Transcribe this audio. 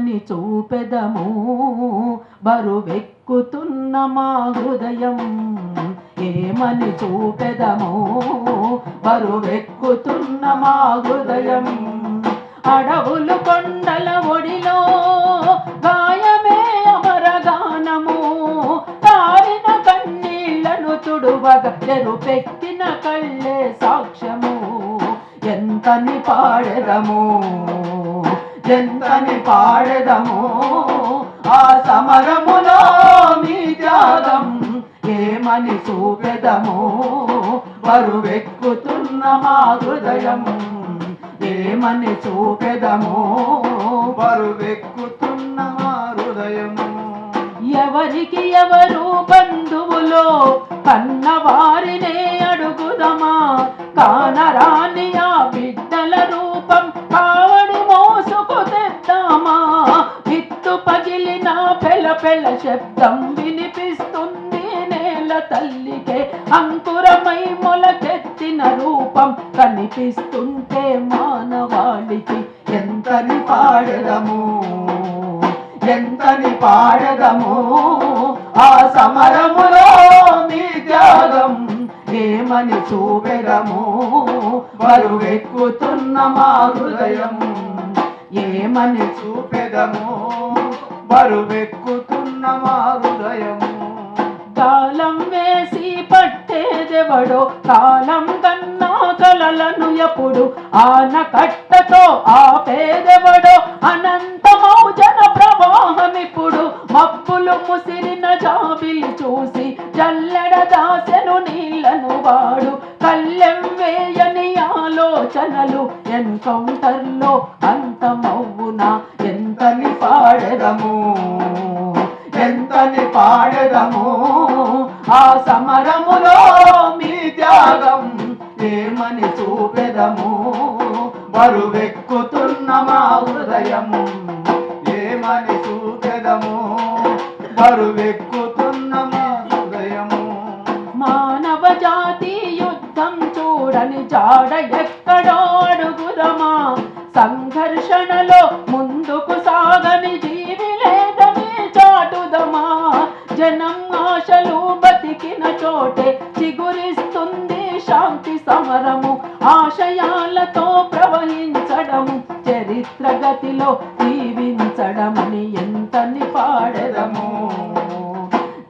ని చూపెదము బరువెక్కుతున్న మా హృదయం. ఏమని చూపెదము బరువెక్కుతున్న మా హృదయం. అడవులు కొండల ఒడిలో గాయమే అమరగానము. తారిన కన్నీళ్ళను తుడువగ ఎరుపెక్కిన కళ్ళే సాక్ష్యము. ఎంతని పాడెదము. ఎంతని పాడెదము. ఆ సమరములో మీ త్యాగం ఏమని చూపెదము? బరువెక్కుతున్న మా హృదయం ఏమని చూపెదము? బరువెక్కుతున్న మా హృదయము ఎవరికి ఎవరు బంధువులో కన్నవారినే అడుగుదమా? కానరాని పెల శబ్దం వినిపిస్తుంది నేల తల్లికే. అంకురమై మొలకెత్తిన రూపం కనిపిస్తుంటే మానవాళికి ఎంతని పాడదము ఎంతని పాడదము. ఆ సమరములో మీ త్యాగం ఏమని చూపెదము. బరువెక్కుతున్న మా హృదయం ఏమని చూపెదము. బరువెక్కు బరువెక్కుతున్న మా హృదయము కాలం వేసి పట్టేదెవడో కాలం కన్నా కలలను ఎప్పుడు ఆనకట్టతో ఆపేదెవడో అనంతమౌ జన ప్రవాహమిప్పుడు మబ్బులు ముసిరిన జాబిలు చూసి జల్లెడ దాసెను నీళ్ళను వాడు. కళ్ళెం వేయని ఆలోచనలు ఎన్కౌంటర్లో అంతమవునా ఎంతని పాడెదము? ఎంతని పాడదము ఆ సమరములో మీ త్యాగం ఏమని చూపెదము బరువెక్కుతున్న మా హృదయము ఏమని చూపెదము బరువెక్కుతున్న మా హృదయము మానవ జాతి యుద్ధం చూడని జాడ ఎక్కడో అడుగుదమా సంఘర్షణలో ముందుకు సాగని జీవిలే భోజనం ఆశలు బతికిన చోటే చిగురిస్తుంది శాంతి సమరము ఆశయాలతో ప్రవహించడము చరిత్ర గతిలో జీవించడమని ఎంతని పాడదము.